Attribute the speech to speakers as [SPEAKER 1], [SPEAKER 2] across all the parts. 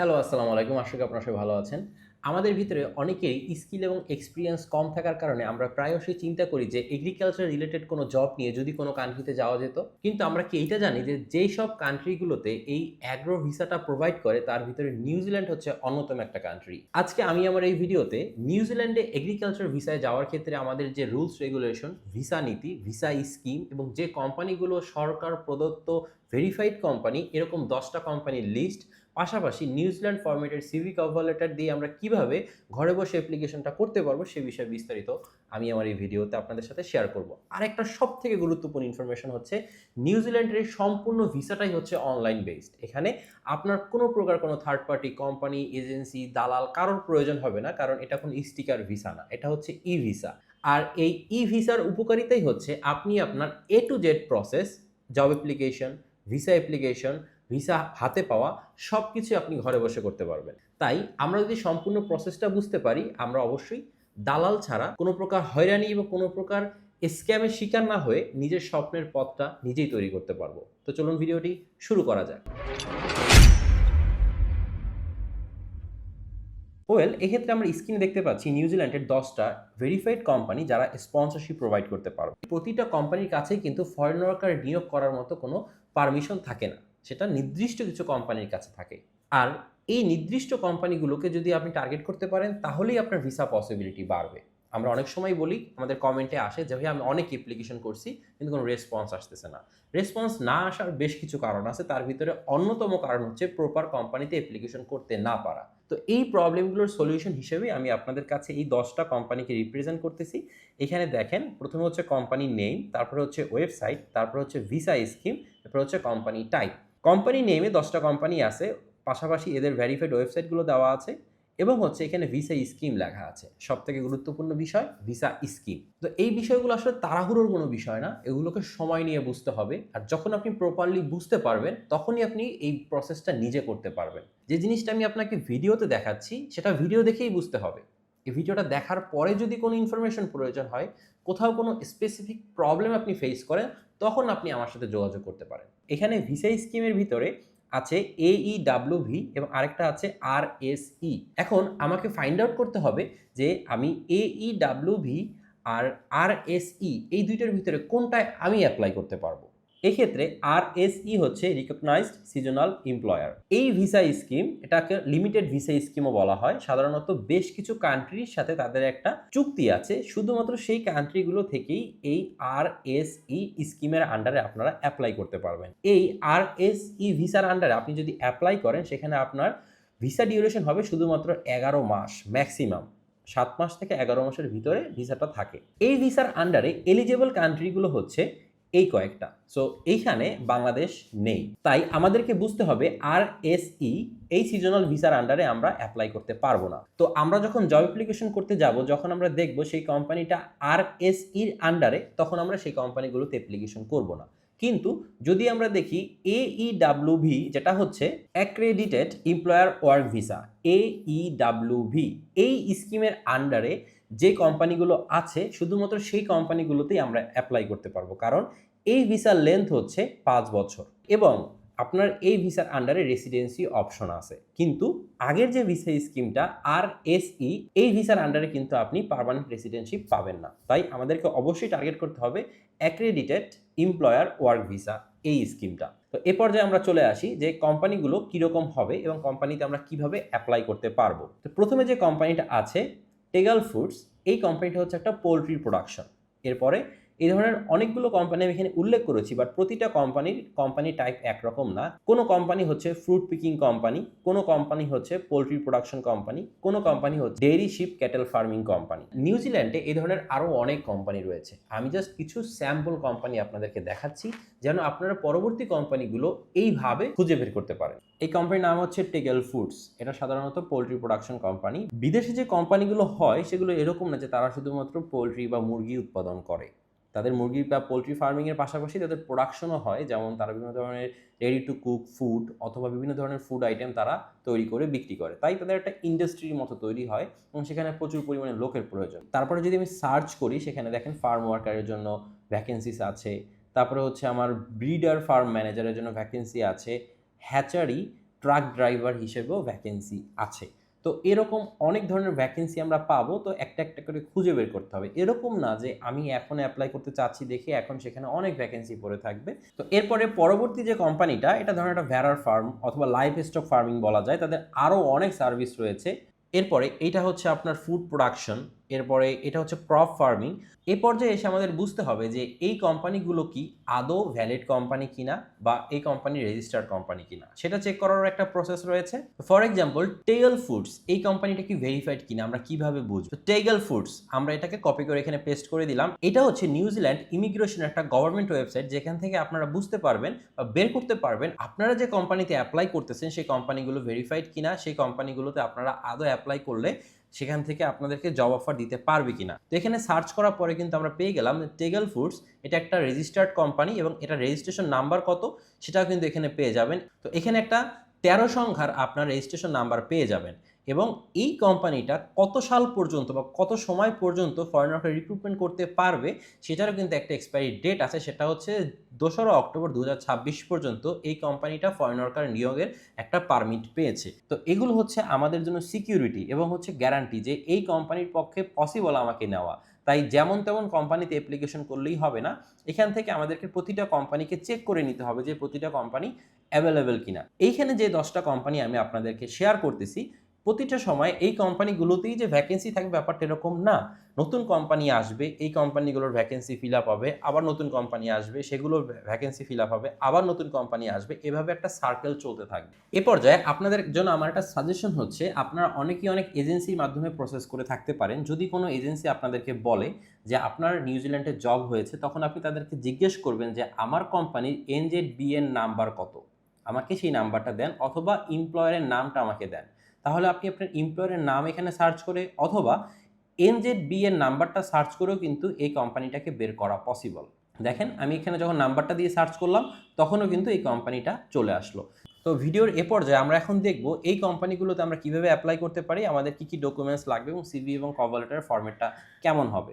[SPEAKER 1] Hello আসসালামু আলাইকুম। আশা করি আপনারা সবাই ভালো আছেন। আমাদের ভিতরে অনেকেই স্কিল এবং এক্সপিরিয়েন্স কম থাকার কারণে আমরা প্রায়শই চিন্তা করি যে এগ্রিকালচার রিলেটেড কোনো জব নিয়ে যদি কোনো কান্ট্রিতে যাওয়া যেত। কিন্তু আমরা কি এইটা জানি যে যেই সব কান্ট্রিগুলোতে এই অ্যাগ্রো ভিসাটা প্রোভাইড করে, তার ভিতরে নিউজিল্যান্ড হচ্ছে অন্যতম একটা কান্ট্রি আজকে আমি আমার এই ভিডিওতে নিউজিল্যান্ডে এগ্রিকালচার ভিসায় যাওয়ার ক্ষেত্রে আমাদের যে রুলস রেগুলেশন ভিসা নীতি ভিসা স্কিম এবং যে কোম্পানিগুলো সরকার প্রদত্ত ভেরিফাইড কোম্পানি এরকম দশটা কোম্পানির লিস্ট পাশাপাশি নিউজিল্যান্ড ফরম্যাটের সিভি কভার লেটার দিয়ে আমরা কীভাবে ঘরে বসে অ্যাপ্লিকেশনটা করতে পারব সে বিষয়ে বিস্তারিত আমি আমার এই ভিডিওতে আপনাদের সাথে শেয়ার করব। আরেকটা সব থেকে গুরুত্বপূর্ণ ইনফরমেশন হচ্ছে নিউজিল্যান্ডের সম্পূর্ণ ভিসাটাই হচ্ছে অনলাইন বেসড এখানে আপনার কোনো প্রকার কোনো থার্ড পার্টি কোম্পানি এজেন্সি দালাল কারোর প্রয়োজন হবে না, কারণ এটা কোনো স্টিকার ভিসা না, এটা হচ্ছে ই ভিসা আর এই ই ভিসার উপকারিতাই হচ্ছে, আপনি আপনার A to Z process job application visa application visa হাতে পাওয়া সব কিছু আপনি ঘরে বসে করতে পারবেন। তাই আমরা যদি সম্পূর্ণ প্রসেসটা বুঝতে পারি, আমরা অবশ্যই দালাল ছাড়া কোনো প্রকার হয়রানি বা কোনো প্রকার স্ক্যামের শিকার না হয়ে নিজের স্বপ্নের পথটা নিজেই তৈরি করতে পারব। তো চলুন ভিডিওটি শুরু করা যাক। ওয়েল, এক্ষেত্রে আমরা স্ক্রিনে দেখতে পাচ্ছি নিউজিল্যান্ডের দশটা ভেরিফাইড কোম্পানি যারা স্পন্সরশিপ প্রোভাইড করতে পারবে। প্রতিটা কোম্পানির কাছেই কিন্তু ফরেন ওয়ার্কার নিয়োগ করার মতো কোনো পারমিশন থাকে না। সেটা নির্দিষ্ট কিছু কোম্পানির কাছে থাকে। আর এই নির্দিষ্ট কোম্পানিগুলোকে যদি আপনি টার্গেট করতে পারেন, তাহলেই আপনার ভিসা পসিবিলিটি বাড়বে। আমরা অনেক সময় বলি, আমাদের কমেন্টে আসে যে ভাই আমি অনেক অ্যাপ্লিকেশন করছি, কিন্তু কোনো রেসপন্স আসতেছে না। রেসপন্স না আসার বেশ কিছু কারণ আছে, তার ভিতরে অন্যতম কারণ হচ্ছে প্রপার কোম্পানিতে অ্যাপ্লিকেশন করতে না পারা। তো এই প্রবলেমগুলোর সলিউশন হিসেবে আমি আপনাদের কাছে এই দশটা কোম্পানিকে রিপ্রেজেন্ট করতেছি। এখানে দেখেন, প্রথমে হচ্ছে কোম্পানির নেম তারপরে হচ্ছে ওয়েবসাইট তারপরে হচ্ছে ভিসা স্কিম তারপরে হচ্ছে কোম্পানি টাইপ কোম্পানি নেমে দশটা কোম্পানি আছে, পাশাপাশি এদের ভেরিফাইড ওয়েবসাইটগুলো দেওয়া আছে এবং হচ্ছে এখানে ভিসা স্কিম লেখা আছে। সব থেকে গুরুত্বপূর্ণ বিষয় ভিসা স্কিম তো এই বিষয়গুলো আসলে তাড়াহুড়োর কোনো বিষয় না, এগুলোকে সময় নিয়ে বুঝতে হবে। আর যখন আপনি প্রপারলি বুঝতে পারবেন, তখনই আপনি এই প্রসেসটা নিজে করতে পারবেন। যে জিনিসটা আমি আপনাকে ভিডিওতে দেখাচ্ছি, সেটা ভিডিও দেখেই বুঝতে হবে। এই ভিডিওটা দেখার পরে যদি কোনো ইনফরমেশন প্রয়োজন হয়, কোথাও কোনো স্পেসিফিক প্রবলেম আপনি ফেস করেন তখন আপনি আমার সাথে যোগাযোগ করতে পারেন। এখানে ভিসা স্কিমের ভিতরে আছে এই ডাব্লিউ ভি এবং আরেকটা আছে আর এস ই এখন আমাকে ফাইন্ড আউট করতে হবে যে আমি এই ডাব্লিউ ভি আর আর এস ই এই দুইটার ভিতরে কোনটায় আমি অ্যাপ্লাই করতে পারব। এক্ষেত্রে আর এস ই হচ্ছে রিকগনাইজড সিজনাল এমপ্লয়ার এই ভিসা স্কিম এটাকে লিমিটেড ভিসা স্কিমও বলা হয়। সাধারণত বেশ কিছু কান্ট্রির সাথে তাদের একটা চুক্তি আছে। শুধুমাত্র সেই কান্ট্রিগুলো থেকেই এই আর এস ই স্কিমের আন্ডারে আপনারা অ্যাপ্লাই করতে পারবেন। এই আর এস ই ভিসার আন্ডারে আপনি যদি অ্যাপ্লাই করেন, সেখানে আপনার ভিসা ডিউরেশন হবে শুধুমাত্র এগারো মাস ম্যাক্সিমাম সাত মাস থেকে এগারো মাসের ভিতরে ভিসাটা থাকে। এই ভিসার আন্ডারে এলিজেবল কান্ট্রিগুলো হচ্ছে এই কয়েকটা। সো এইখানে বাংলাদেশ নেই। তাই আমাদেরকে বুঝতে হবে আর এস ই এই সিজনাল ভিসার আন্ডারে আমরা অ্যাপ্লাই করতে পারব না। তো আমরা যখন জব অ্যাপ্লিকেশন করতে যাব, যখন আমরা দেখব সেই কোম্পানিটা আর এস ইর আন্ডারে তখন আমরা সেই কোম্পানিগুলোতে অ্যাপ্লিকেশন করব না। কিন্তু যদি আমরা দেখি এ ই ডাব্লিউ ভি যেটা হচ্ছে accredited employer work visa A E W V এই স্কিমের আন্ডারে যে কোম্পানিগুলো আছে, শুধুমাত্র সেই কোম্পানিগুলোতেই আমরা অ্যাপ্লাই করতে পারব। কারণ এই ভিসার লেন্থ হচ্ছে পাঁচ বছর এবং আপনার এই ভিসার আন্ডারে রেসিডেন্সি অপশন আছে। কিন্তু আগের যে ভিসা স্কিমটা আর এস ই এই ভিসার আন্ডারে কিন্তু আপনি পারমানেন্ট রেসিডেন্সিপ পাবেন না। তাই আমাদেরকে অবশ্যই টার্গেট করতে হবে অ্যাক্রেডিটেড এমপ্লয়ার ওয়ার্ক ভিসা এই স্কিমটা তো এ পর্যায়ে আমরা চলে আসি যে কোম্পানিগুলো কীরকম হবে এবং কোম্পানিতে আমরা কীভাবে অ্যাপ্লাই করতে পারব। তো প্রথমে যে কোম্পানিটা আছে টেগাল ফুডস এই কোম্পানিটা হচ্ছে একটা পোলট্রির প্রোডাকশন এরপরে এই ধরনের অনেকগুলো কোম্পানি আমি এখানে উল্লেখ করেছি বাট প্রতিটা কোম্পানির কোম্পানি টাইপ একরকম না। কোনো কোম্পানি হচ্ছে ফ্রুট পিকিং কোম্পানি কোনো কোম্পানি হচ্ছে পোলট্রি প্রোডাকশন কোম্পানি কোনো কোম্পানি হচ্ছে dairy sheep cattle farming company নিউজিল্যান্ডে এই ধরনের আরও অনেক কোম্পানি রয়েছে। আমি জাস্ট কিছু স্যাম্পল কোম্পানি আপনাদেরকে দেখাচ্ছি, যেন আপনারা পরবর্তী কোম্পানিগুলো এইভাবে খুঁজে বের করতে পারেন। এই কোম্পানির নাম হচ্ছে টেগেল ফুডস এটা সাধারণত পোলট্রি প্রোডাকশন কোম্পানি বিদেশে যে কোম্পানিগুলো হয়, সেগুলো এরকম না যে তারা শুধুমাত্র পোলট্রি বা মুরগি উৎপাদন করে। তাদের মুরগি বা পোলট্রি ফার্মিংয়ের পাশাপাশি তাদের প্রোডাকশনও হয়। যেমন তারা বিভিন্ন ধরনের রেডি টু কুক ফুড অথবা বিভিন্ন ধরনের ফুড আইটেম তারা তৈরি করে, বিক্রি করে। তাই তাদের একটা ইন্ডাস্ট্রির মতো তৈরি হয় এবং সেখানে প্রচুর পরিমাণে লোকের প্রয়োজন। তারপরে যদি আমি সার্চ করি, সেখানে দেখেন ফার্ম ওয়ার্কারের জন্য ভ্যাকেন্সিস আছে। তারপরে হচ্ছে আমার ব্রিডার ফার্ম ম্যানেজারের জন্য ভ্যাকেন্সি আছে। হ্যাচারি ট্রাক ড্রাইভার হিসেবেও ভ্যাকেন্সি আছে। তো এরকম অনেক ধরনের ভ্যাকেন্সি আমরা পাবো, তো একটা একটা করে খুঁজে বের করতে হবে। এরকম না যে আমি এখন অ্যাপ্লাই করতে চাচ্ছি দেখে এখন সেখানে অনেক ভ্যাকেন্সি পড়ে থাকবে। তো এরপরে পরবর্তী যে কোম্পানিটা এটা ধরেন একটা ভ্যারার ফার্ম অথবা লাইফ স্টক ফার্মিং বলা যায়, তাদের আরও অনেক সার্ভিস রয়েছে। এরপরে এটা হচ্ছে আপনার ফুড প্রোডাকশন এরপরে এটা হচ্ছে ক্রপ ফার্মিং এ পর্যায়ে এসে আমাদের বুঝতে হবে যে এই কোম্পানিগুলো কি আদৌ ভ্যালিড কোম্পানি কিনা বা এই কোম্পানি রেজিস্টার্ড কোম্পানি কিনা। সেটা চেক করার একটা প্রসেস রয়েছে। ফর এক্সাম্পল টেগল ফুডস এই কোম্পানিটা কি ভেরিফাইড কিনা আমরা কীভাবে বুঝব? টেগল ফুডস আমরা এটাকে কপি করে এখানে পেস্ট করে দিলাম। এটা হচ্ছে নিউজিল্যান্ড ইমিগ্রেশন একটা গভর্নমেন্ট ওয়েবসাইট যেখান থেকে আপনারা বুঝতে পারবেন বা বের করতে পারবেন আপনারা যে কোম্পানিতে অ্যাপ্লাই করতেছেন, সেই কোম্পানিগুলো ভেরিফাইড কিনা, সেই কোম্পানিগুলোতে আপনারা আদৌ অ্যাপ্লাই করলে সেখান থেকে আপনাদেরকে জব অফার দিতে পারবে কিনা। তো এখানে সার্চ করার পরে কিন্তু আমরা পেয়ে গেলাম টেগল ফুডস এটা একটা রেজিস্টার্ড কোম্পানি এবং এটা রেজিস্ট্রেশন নাম্বার কত সেটাও কিন্তু এখানে পেয়ে যাবেন। তো এখানে একটা তেরো সংখ্যার আপনার রেজিস্ট্রেশন নাম্বার পেয়ে যাবেন। এবং এই কোম্পানিটা কত সাল পর্যন্ত বা কত সময় পর্যন্ত ফরেনারকে রিক্রুটমেন্ট করতে পারবে, সেটারও কিন্তু একটা এক্সপায়ারি ডেট আছে। সেটা হচ্ছে দোসরা অক্টোবর দু হাজার ছাব্বিশ পর্যন্ত এই কোম্পানিটা ফরেন ওয়ার্কার নিয়োগের একটা পারমিট পেয়েছে। তো এগুলো হচ্ছে আমাদের জন্য সিকিউরিটি এবং হচ্ছে গ্যারান্টি যে এই কোম্পানির পক্ষে পসিবল আমাকে নেওয়া। তাই যেমন তেমন কোম্পানিতে অ্যাপ্লিকেশন করলেই হবে না। এখান থেকে আমাদেরকে প্রতিটা কোম্পানিকে চেক করে নিতে হবে যে প্রতিটা কোম্পানি অ্যাভেলেবেল কিনা। এইখানে যে দশটা কোম্পানি আমি আপনাদেরকে শেয়ার করতেছি প্রতিটা সময় এই কোম্পানিগুলোতেই যে ভ্যাকেন্সি থাকবে ব্যাপারটা এরকম না। নতুন কোম্পানি আসবে, এই কোম্পানিগুলোর ভ্যাকেন্সি ফিল আপ হবে, আবার নতুন কোম্পানি আসবে, সেগুলোর ভ্যাকেন্সি ফিল আপ হবে, আবার নতুন কোম্পানি আসবে, এভাবে একটা সার্কেল চলতে থাকবে। এ পর্যায়ে আপনাদের জন্য আমার একটা সাজেশন হচ্ছে, আপনারা অনেকেই অনেক এজেন্সির মাধ্যমে প্রসেস করে থাকতে পারেন। যদি কোনো এজেন্সি আপনাদেরকে বলে যে আপনার নিউজিল্যান্ডে জব হয়েছে, তখন আপনি তাদেরকে জিজ্ঞেস করবেন যে আমার কোম্পানির এনজেড বিএন নাম্বার কত? আমাকে সেই নাম্বারটা দেন, অথবা এমপ্লয়ারের নামটা আমাকে দেন। তাহলে আপনি আপনার এমপ্লয়ারের নাম এখানে সার্চ করে, অথবা এনজেড বি এর নাম্বারটা সার্চ করেও কিন্তু এই কোম্পানিটাকে বের করা পসিবল দেখেন, আমি এখানে যখন নাম্বারটা দিয়ে সার্চ করলাম, তখনও কিন্তু এই কোম্পানিটা চলে আসলো। তো ভিডিওর এ পর্যায়ে আমরা এখন দেখব এই কোম্পানিগুলোতে আমরা কীভাবে অ্যাপ্লাই করতে পারি, আমাদের কি কি ডকুমেন্টস লাগবে এবং সিভি এবং কভার লেটার ফর্মেটটা কেমন হবে।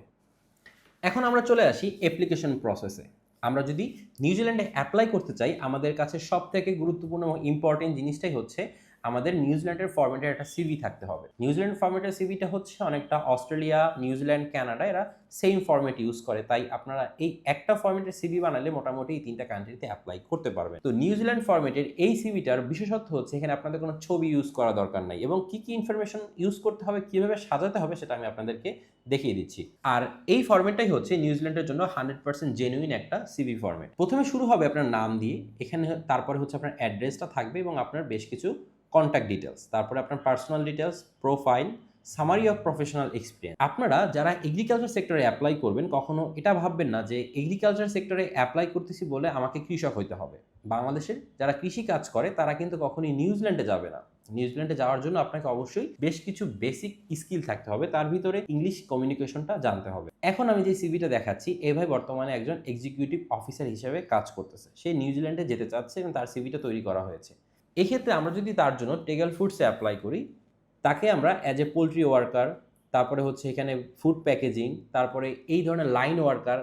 [SPEAKER 1] এখন আমরা চলে আসি অ্যাপ্লিকেশন প্রসেসে আমরা যদি নিউজিল্যান্ডে অ্যাপ্লাই করতে চাই, আমাদের কাছে সব থেকে গুরুত্বপূর্ণ এবং ইম্পর্টেন্ট জিনিসটাই হচ্ছে আমাদের নিউজিল্যান্ডের ফর্মেটের একটা সিভি থাকতে হবে। নিউজিল্যান্ড ফর্মেটের সিভিটা হচ্ছে অনেকটা অস্ট্রেলিয়া, নিউজিল্যান্ড, কানাডা, এরা সেম ফর্মেট ইউজ করে। তাই আপনারা এই একটা ফর্মেটের সিভি বানালে মোটামুটি এই তিনটা কান্ট্রিতে অ্যাপ্লাই করতে পারবেন। তো নিউজিল্যান্ড ফর্মেটের এই সিভিটার বিশেষত্ব হচ্ছে এখানে আপনাদের কোনো ছবি ইউজ করা দরকার নাই এবং কি কি ইনফরমেশন ইউজ করতে হবে, কীভাবে সাজাতে হবে সেটা আমি আপনাদেরকে দেখিয়ে দিচ্ছি। আর এই ফর্মেটটাই হচ্ছে নিউজিল্যান্ডের জন্য হান্ড্রেড পার্সেন্ট জেনুইন একটা সিভি ফর্মেট প্রথমে শুরু হবে আপনার নাম দিয়ে, এখানে তারপরে হচ্ছে আপনার অ্যাড্রেসটা থাকবে এবং আপনার বেশ কিছু কন্ট্যাক্ট ডিটেলস তারপরে আপনার personal details profile summary of professional experience আপনারা যারা এগ্রিকালচার সেক্টরে অ্যাপ্লাই করবেন, কখনো এটা ভাববেন না যে এগ্রিকালচার সেক্টরে অ্যাপ্লাই করতেছি বলে আমাকে কৃষক হইতে হবে। বাংলাদেশের যারা কৃষি কাজ করে, তারা কিন্তু কখনোই নিউজিল্যান্ডে যাবে না। নিউজিল্যান্ডে যাওয়ার জন্য আপনাকে অবশ্যই বেশ কিছু বেসিক স্কিল থাকতে হবে, তার ভিতরে ইংলিশ কমিউনিকেশনটা জানতে হবে। এখন আমি যে সিভিটা দেখাচ্ছি, এ ভাই বর্তমানে একজন এক্সিকিউটিভ অফিসার হিসেবে কাজ করতেছে। সে নিউজিল্যান্ডে যেতে চাচ্ছে এবং তার সিভিটা তৈরি করা হয়েছে। এক্ষেত্রে আমরা যদি তার জন্য টেগল ফুডসে অ্যাপ্লাই করি, তাকে আমরা অ্যাজ এ পোলট্রি ওয়ার্কার তারপরে হচ্ছে এখানে ফুড প্যাকেজিং তারপরে এই ধরনের লাইন ওয়ার্কার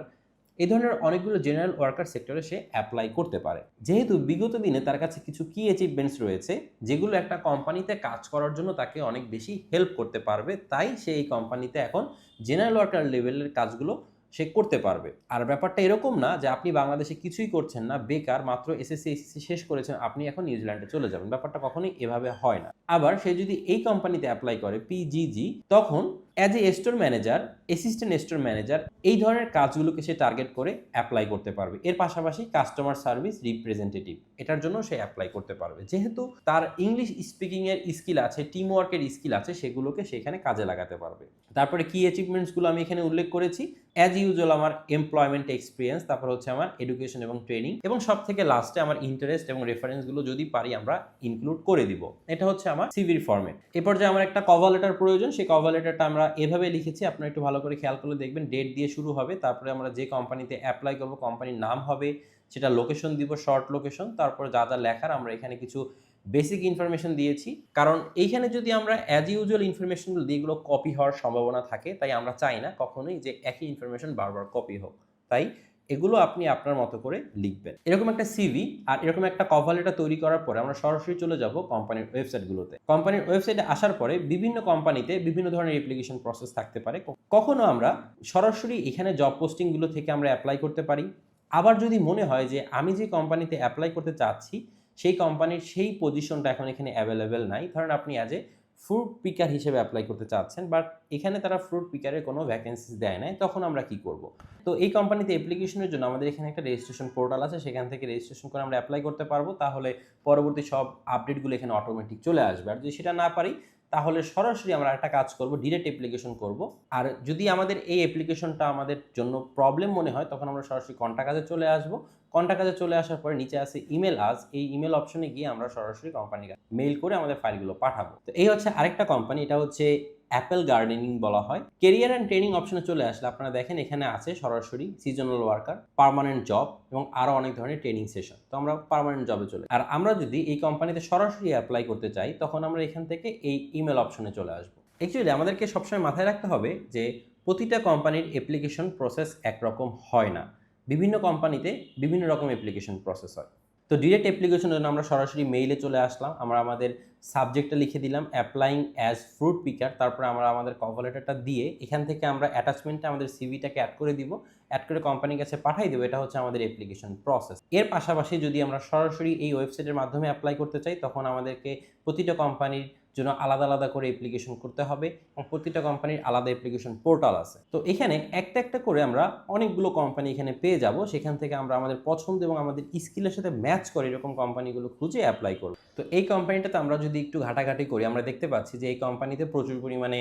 [SPEAKER 1] এই ধরনের অনেকগুলো জেনারেল ওয়ার্কার সেক্টরে সে অ্যাপ্লাই করতে পারে। যেহেতু বিগত দিনে তার কাছে কিছু কি অ্যাচিভমেন্টস রয়েছে, যেগুলো একটা কোম্পানিতে কাজ করার জন্য তাকে অনেক বেশি হেল্প করতে পারবে, তাই সে এই কোম্পানিতে এখন জেনারেল ওয়ার্কার লেভেলের কাজগুলো সে করতে পারবে। আর ব্যাপারটা এরকম না যে আপনি বাংলাদেশে কিছুই করছেন না, বেকার, মাত্র এসএসসি এসএসসি শেষ করেছেন, আপনি এখন নিউজিল্যান্ডে চলে যাবেন। ব্যাপারটা কখনোই এভাবে হয় না। আবার সে যদি এই কোম্পানিতে অ্যাপ্লাই করে পিজিজি তখন as a store manager assistant store manager এই ধরনের কাজগুলোকে সে টার্গেট করে অ্যাপ্লাই করতে পারবে। এর পাশাপাশি কাস্টমার সার্ভিস রিপ্রেজেন্টেটিভ এটার জন্য সে অ্যাপ্লাই করতে পারবে। যেহেতু তার ইংলিশ স্পিকিংয়ের স্কিল আছে টিম ওয়ার্কের স্কিল আছে, সেগুলোকে সেখানে কাজে লাগাতে পারবে। তারপরে কি অ্যাচিভমেন্টসগুলো আমি এখানে উল্লেখ করেছি। অ্যাজ ইউজুয়াল আমার এমপ্লয়মেন্ট এক্সপিরিয়েন্স তারপর হচ্ছে আমার এডুকেশন এবং ট্রেনিং এবং সব থেকে লাস্টে আমার ইন্টারেস্ট এবং রেফারেন্সগুলো যদি পারি, আমরা ইনক্লুড করে দিব। এটা হচ্ছে আমার সিভির ফর্মেট এরপর যে আমার একটা কভার লেটার প্রয়োজন, সেই কভার লেটারটা আমরা এভাবে লিখেছি, আপনারা একটু ভালো করে খেয়াল করলে দেখবেন ডেট দিয়ে শুরু হবে, তারপরে আমরা যে কোম্পানিতে অ্যাপ্লাই করব কোম্পানির নাম হবে, সেটা লোকেশন দিব শর্ট লোকেশন তারপর যা যা লেখার আমরা এখানে কিছু বেসিক ইনফরমেশন দিয়েছি। কারণ এইখানে যদি আমরা অ্যাজ ইউজুয়াল ইনফরমেশনগুলো দিই এগুলো কপি হওয়ার সম্ভাবনা থাকে, তাই আমরা চাই না কখনোই যে একই ইনফরমেশন বারবার কপি হোক। তাই এগুলো আপনি আপনার মতো করে লিখবেন। এরকম একটা সিভি আর এরকম একটা কভার লেটার তৈরি করার পরে আমরা সরাসরি চলে যাব কোম্পানির ওয়েবসাইটগুলোতে কোম্পানির ওয়েবসাইটে আসার পরে বিভিন্ন কোম্পানিতে বিভিন্ন ধরনের অ্যাপ্লিকেশন প্রসেস থাকতে পারে। কখনো আমরা সরাসরি এখানে জব পোস্টিংগুলো থেকে আমরা অ্যাপ্লাই করতে পারি। আবার যদি মনে হয় যে আমি যে কোম্পানিতে অ্যাপ্লাই করতে চাচ্ছি, সেই কোম্পানির সেই পজিশনটা এখন এখানে অ্যাভেলেবেল নাই। ধরেন আপনি অ্যাজ এ ফ্রুট পিকার হিসেবে অ্যাপ্লাই করতে চাচ্ছেন বাট এখানে তারা ফ্রুট পিকারের কোনো ভ্যাকেন্সিস দেয় নাই, তখন আমরা কি করব? তো এই কোম্পানিতে অ্যাপ্লিকেশনের জন্য আমাদের এখানে একটা রেজিস্ট্রেশন পোর্টাল আছে, সেখান থেকে রেজিস্ট্রেশন করে আমরা অ্যাপ্লাই করতে পারব, তাহলে পরবর্তী সব আপডেটগুলো এখানে অটোমেটিক চলে আসবে। আর যদি সেটা না পারি, তাহলে সরাসরি আমরা একটা কাজ করব ডিরেক্ট অ্যাপ্লিকেশন করব। আর যদি আমাদের এই অ্যাপ্লিকেশনটা আমাদের জন্য প্রবলেম মনে হয়, তখন আমরা সরাসরি কন্ট্যাক্ট কাজে চলে আসব। কন্ট্যাক্ট কাজে চলে আসার পরে নিচে আছে ইমেল আজ। এই ইমেল অপশনে গিয়ে আমরা সরাসরি কোম্পানিকে মেইল করে আমাদের ফাইলগুলো পাঠাবো। তো এই হচ্ছে আরেকটা কোম্পানি এটা হচ্ছে অ্যাপেল গার্ডেনিং বলা হয়। কেরিয়ার অ্যান্ড ট্রেনিং অপশনে চলে আসলে আপনারা দেখেন এখানে আছে সরাসরি সিজনাল ওয়ার্কার পার্মানেন্ট জব এবং আরও অনেক ধরনের ট্রেনিং সেশন তো আমরা পার্মানেন্ট জবে চলে আর আমরা যদি এই কোম্পানিতে সরাসরি অ্যাপ্লাই করতে চাই, তখন আমরা এখান থেকে এই ইমেল অপশনে চলে আসব। অ্যাকচুয়ালি আমাদেরকে সবসময় মাথায় রাখতে হবে যে প্রতিটা কোম্পানির অ্যাপ্লিকেশন প্রসেস একরকম হয় না। বিভিন্ন কোম্পানিতে বিভিন্ন রকম অ্যাপ্লিকেশন প্রসেস হয়। তো ডিরেক্ট অ্যাপ্লিকেশনের জন্য আমরা সরাসরি মেইলে চলে আসলাম, আমরা আমাদের সাবজেক্টটা লিখে দিলাম অ্যাপ্লাইং অ্যাজ ফ্রুট পিকার তারপরে আমরা আমাদের কভার লেটারটা দিয়ে এখান থেকে আমরা অ্যাটাচমেন্টে আমাদের সিভিটাকে অ্যাড করে দিব অ্যাড করে কোম্পানির কাছে পাঠাই দেবো, এটা হচ্ছে আমাদের অ্যাপ্লিকেশন প্রসেস এর পাশাপাশি যদি আমরা সরাসরি এই ওয়েবসাইটের মাধ্যমে অ্যাপ্লাই করতে চাই, তখন আমাদেরকে প্রতিটা কোম্পানির জন্য আলাদা আলাদা করে অ্যাপ্লিকেশন করতে হবে এবং প্রতিটা কোম্পানির আলাদা অ্যাপ্লিকেশন পোর্টাল আছে। তো এখানে একটা একটা করে আমরা অনেকগুলো কোম্পানি এখানে পেয়ে যাব, সেখান থেকে আমরা আমাদের পছন্দ এবং আমাদের স্কিলের সাথে ম্যাচ করে এরকম কোম্পানিগুলো খুঁজে অ্যাপ্লাই করব। তো এই কোম্পানিটাতে আমরা যদি একটু ঘাটাঘাটি করি, আমরা দেখতে পাচ্ছি যে এই কোম্পানিতে প্রচুর পরিমাণে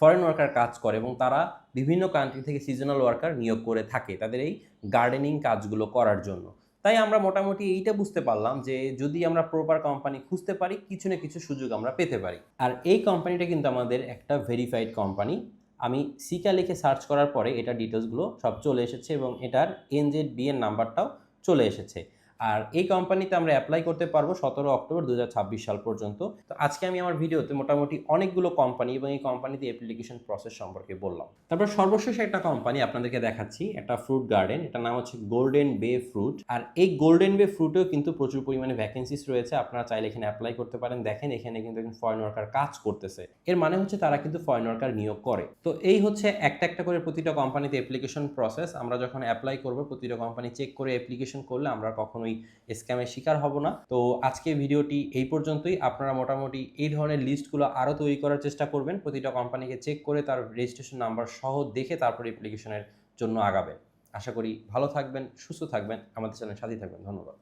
[SPEAKER 1] ফরেন ওয়ার্কার কাজ করে এবং তারা বিভিন্ন কান্ট্রি থেকে সিজনাল ওয়ার্কার নিয়োগ করে থাকে তাদের এই গার্ডেনিং কাজগুলো করার জন্য। তাই আমরা মোটামুটি এইটা বুঝতে পারলাম যে যদি আমরা প্রপার কোম্পানি খুঁজতে পারি, কিছু না কিছু সুযোগ আমরা পেতে পারি। আর এই কোম্পানিটা কিন্তু আমাদের একটা ভেরিফাইড কোম্পানি আমি সিকা লিখে সার্চ করার পরে এটা ডিটেলসগুলো সব চলে এসেছে এবং এটার এনজেড বি এর নাম্বারটাও চলে এসেছে। আর এই কোম্পানিতে আমরা অ্যাপ্লাই করতে পারব সতেরো অক্টোবর দু হাজার ছাব্বিশ সাল পর্যন্ত। তো আজকে আমি আমার ভিডিওতে মোটামুটি অনেকগুলো কোম্পানি এবং এই কোম্পানিতে অ্যাপ্লিকেশন প্রসেস সম্পর্কে বললাম। তারপর সর্বশেষ একটা কোম্পানি আপনাদেরকে দেখাচ্ছি একটা ফ্রুট গার্ডেন এটার নাম হচ্ছে গোল্ডেন বে ফ্রুট আর এই গোল্ডেন বে ফ্রুটেও কিন্তু প্রচুর পরিমাণে ভ্যাকেন্সিস রয়েছে, আপনারা চাইলে এখানে অ্যাপ্লাই করতে পারেন। দেখেন, এখানে কিন্তু একজন ফরেন ওয়ার্কার কাজ করতেছে। এর মানে হচ্ছে তারা কিন্তু ফরেন ওয়ার্কার নিয়োগ করে। তো এই হচ্ছে একটা একটা করে প্রতিটা কোম্পানিতে অ্যাপ্লিকেশন প্রসেস আমরা যখন অ্যাপ্লাই করব, প্রতিটা কোম্পানি চেক করে অ্যাপ্লিকেশন করলে আমরা কখনোই স্ক্যামের শিকার হব না। তো আজকে ভিডিওটি এই পর্যন্তই। আপনারা মোটামুটি এই ধরনের লিস্টগুলো আরও তৈরি করার চেষ্টা করবেন। প্রতিটা কোম্পানিকে চেক করে তার রেজিস্ট্রেশন নাম্বার সহ দেখে তারপর অ্যাপ্লিকেশনের জন্য আগাবেন। আশা করি ভালো থাকবেন, সুস্থ থাকবেন। আমাদের চ্যানেল সাথেই থাকবেন। ধন্যবাদ।